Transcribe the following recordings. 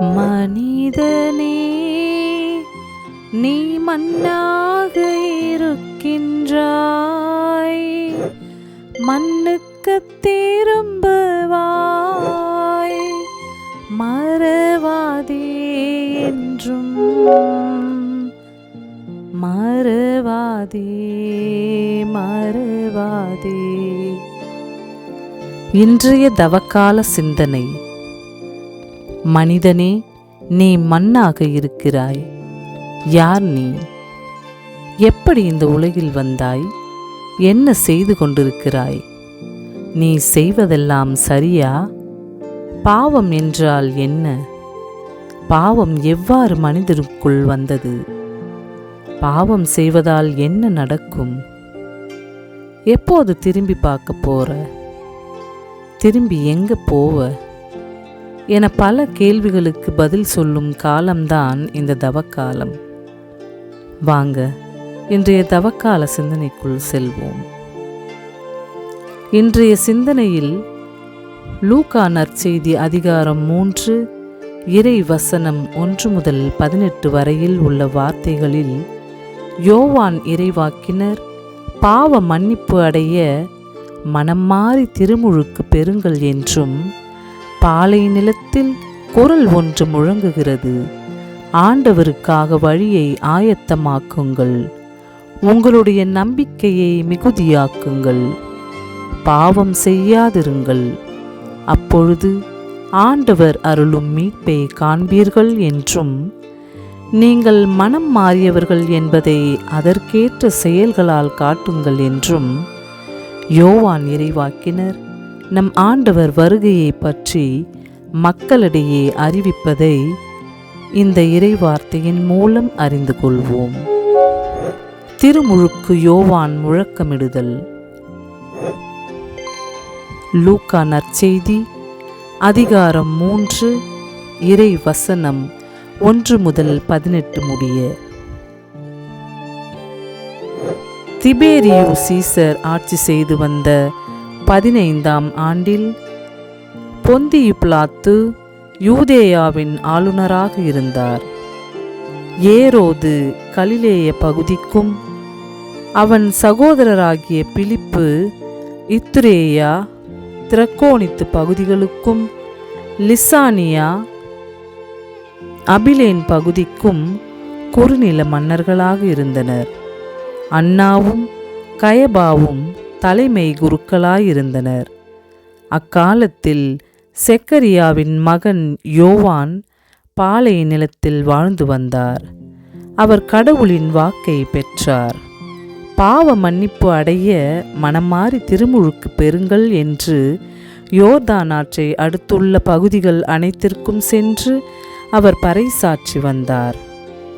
மனிதனே நீ மண்ணாக இருக்கின்றாய். மண்ணுக்கு திரும்புவாய். மறவாதே என்றும். மறவாதே மறவாதே. இன்றைய தவக்கால சிந்தனை. மனிதனே நீ மண்ணாக இருக்கிறாய். யார் நீ? எப்படி இந்த உலகில் வந்தாய்? என்ன செய்து கொண்டிருக்கிறாய்? நீ செய்வதெல்லாம் சரியா? பாவம் என்றால் என்ன? பாவம் எவ்வாறு மனிதருக்குள் வந்தது? பாவம் செய்வதால் என்ன நடக்கும்? எப்போது திரும்பி பார்க்க போற? திரும்பி எங்க போவ? என பல கேள்விகளுக்கு பதில் சொல்லும் காலம்தான் இந்த தவக்காலம். வாங்க இன்றைய தவக்கால சிந்தனைக்குள் செல்வோம். இன்றைய சிந்தனையில் லூகா நற்செய்தி அதிகாரம் மூன்று இறை வசனம் ஒன்று முதல் பதினெட்டு வரையில் உள்ள வார்த்தைகளில் யோவான் இறைவாக்கினர் பாவ மன்னிப்பு அடைய மனம் மாறி திருமுழுக்கு பெறுங்கள் என்றும் பாலை நிலத்தில் குரல் ஒன்று முழங்குகிறது. ஆண்டவருக்காக வழியை ஆயத்தமாக்குங்கள். உங்களுடைய நம்பிக்கையை மிகுதியாக்குங்கள். பாவம் செய்யாதிருங்கள். அப்பொழுது ஆண்டவர் அருளும் மீட்பை காண்பீர்கள் என்றும் நீங்கள் மனம் மாறியவர்கள் என்பதை அதற்கேற்ற செயல்களால் காட்டுங்கள் என்றும் யோவான் இறைவாக்கினர் நம் ஆண்டவர் வருகையை பற்றி மக்களிடையே அறிவிப்பதை இந்த இறைவார்த்தையின் மூலம் அறிந்து கொள்வோம். திருமுழுக்கு யோவான் முழக்கமிடுதல். லூக்கா நற்செய்தி அதிகாரம் மூன்று இறை வசனம் ஒன்று முதல் பதினெட்டு முடிய. திபேரியு சீசர் ஆட்சி செய்து வந்த பதினைந்தாம் ஆண்டில் பொந்தியு பிளாத்து யூதேயாவின் ஆளுநராக இருந்தார். ஏரோது கலிலேய பகுதிக்கும் அவன் சகோதரராகிய பிலிப்பு இத்துரேயா திரக்கோணித்து பகுதிகளுக்கும் லிசானியா அபிலேன் பகுதிக்கும் குறுநில மன்னர்களாக இருந்தனர். அண்ணாவும் கயபாவும் தலைமை குருக்களாயிருந்தனர். அக்காலத்தில் செக்கரியாவின் மகன் யோவான் பாலை நிலத்தில் வாழ்ந்து வந்தார். அவர் கடவுளின் வாக்கை பெற்றார். பாவ மன்னிப்பு அடைய மனமாறி திருமுழுக்கு பெறுங்கள் என்று யோர்தான் ஆற்றை அடுத்துள்ள பகுதிகள் அனைத்திற்கும் சென்று அவர் பறைசாற்றி வந்தார்.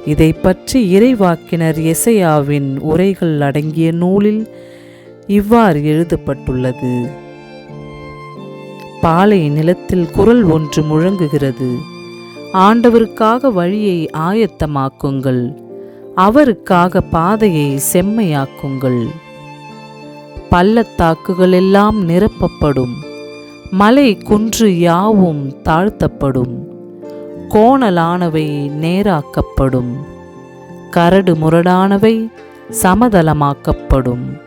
இதை பற்றி இறைவாக்கினர் எசையாவின் உரைகள் அடங்கிய நூலில் இவ்வாறு எழுதப்பட்டுள்ளது. பாலை நிலத்தில் குரல் ஒன்று முழங்குகிறது. ஆண்டவருக்காக வழியை ஆயத்தமாக்குங்கள். அவருக்காக பாதையை செம்மையாக்குங்கள். பள்ளத்தாக்குகள் எல்லாம் நிரப்பப்படும். மலை குன்று யாவும் தாழ்த்தப்படும். கோணலானவை நேராக்கப்படும். கரடு முரடானவை சமதளமாக்கப்படும்.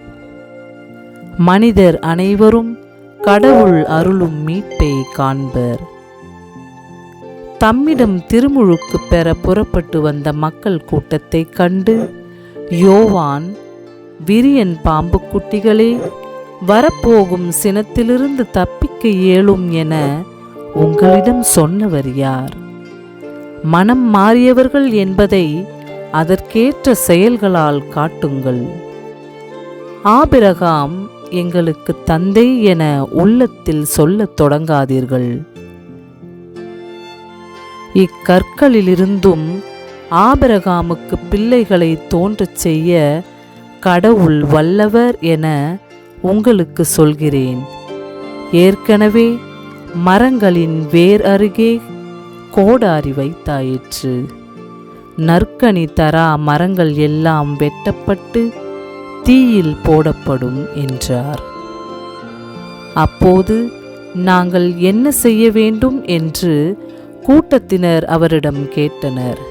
மனிதர் அனைவரும் கடவுள் அருளும் மீட்பை காண்பர். தம்மிடம் திருமுழுக்கு பெற புறப்பட்டு வந்த மக்கள் கூட்டத்தை கண்டு யோவான் விரியன் பாம்பு குட்டிகளே வரப்போகும் சினத்திலிருந்து தப்பிக்க இயலும் என உங்களிடம் சொன்னவர் யார்? மனம் மாறியவர்கள் என்பதை அதற்கேற்ற செயல்களால் காட்டுங்கள். ஆபிரகாம் எங்களுக்கு தந்தை என உள்ளத்தில் சொல்லத் தொடங்காதீர்கள். இக்கற்களிலிருந்தும் ஆபரகாமுக்கு பிள்ளைகளை தோன்றச் செய்ய கடவுள் வல்லவர் என உங்களுக்கு சொல்கிறேன். ஏற்கனவே மரங்களின் வேர் அருகே கோடாரி வைத்தாயிற்று. நற்கனி தரா மரங்கள் எல்லாம் வெட்டப்பட்டு தீயில் போடப்படும் என்றார். அப்போது நாங்கள் என்ன செய்ய வேண்டும் என்று கூட்டத்தினர் அவரிடம் கேட்டனர்.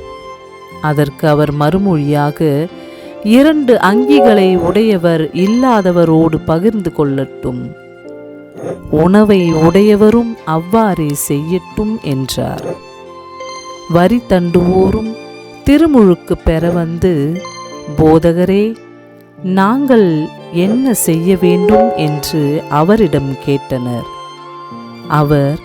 அதற்கு அவர் மறுமொழியாக இரண்டு அங்கிகளை உடையவர் இல்லாதவரோடு பகிர்ந்து கொள்ளட்டும். உணவை உடையவரும் அவ்வாறே செய்யட்டும் என்றார். வரி தண்டுவோரும் திருமுழுக்கு பெற வந்து போதகரே நாங்கள் என்ன செய்ய வேண்டும் என்று அவரிடம் கேட்டனர். அவர்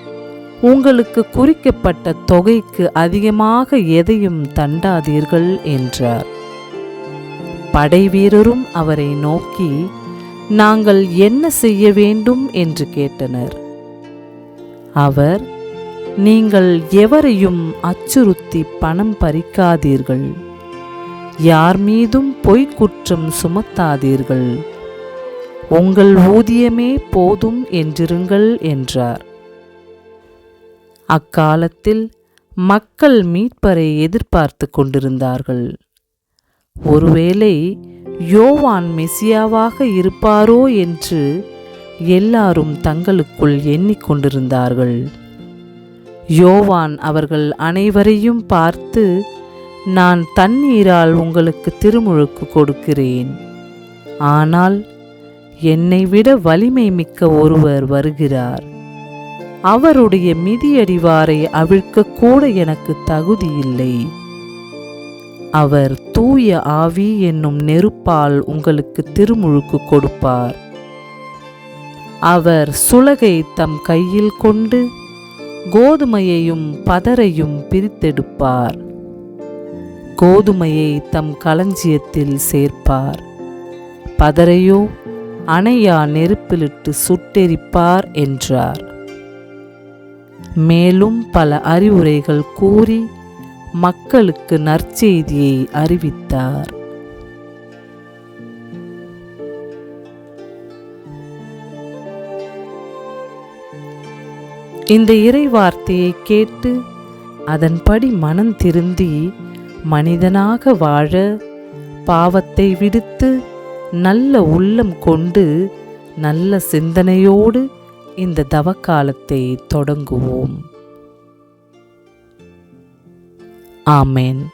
உங்களுக்கு குறிக்கப்பட்ட தொகைக்கு அதிகமாக எதையும் தண்டாதீர்கள் என்றார். படைவீரரும் அவரை நோக்கி நாங்கள் என்ன செய்ய வேண்டும்? என்று கேட்டனர். அவர் நீங்கள் எவரையும் அச்சுறுத்தி பணம் பறிக்காதீர்கள். யார் மீதும் பொய்க் குற்றம் சுமத்தாதீர்கள். உங்கள் ஊதியமே போதும் என்றிருங்கள் என்றார். அக்காலத்தில் மக்கள் மீட்பரை எதிர்பார்த்து கொண்டிருந்தார்கள். ஒருவேளை யோவான் மெசியாவாக இருப்பாரோ என்று எல்லாரும் தங்களுக்குள் எண்ணிக்கொண்டிருந்தார்கள் யோவான் அவர்கள் அனைவரையும் பார்த்து நான் தண்ணீரால் உங்களுக்கு திருமுழுக்கு கொடுக்கிறேன். ஆனால் என்னை விட வலிமை மிக்க ஒருவர் வருகிறார். அவருடைய மிதியடிவாரை அவிழ்க்க கூட எனக்கு தகுதியில்லை அவர் தூய ஆவி என்னும் நெருப்பால் உங்களுக்கு திருமுழுக்கு கொடுப்பார். அவர் சுலகை தம் கையில் கொண்டு கோதுமையையும் பதரையும் பிரித்தெடுப்பார். கோதுமையை தம் களஞ்சியத்தில் சேர்ப்பார். பதரையோ அணையா நெருப்பிலிட்டு சுட்டெரிப்பார் என்றார். மேலும் பல அறிவுரைகள் கூறி மக்களுக்கு நற்செய்தியை அறிவித்தார். இந்த இறை வார்த்தையை கேட்டு அதன்படி மனம் திருந்தி மனிதனாக வாழ பாவத்தை விடுத்து நல்ல உள்ளம் கொண்டு நல்ல சிந்தனையோடு இந்த தவக்காலத்தை தொடங்குவோம். ஆமேன்.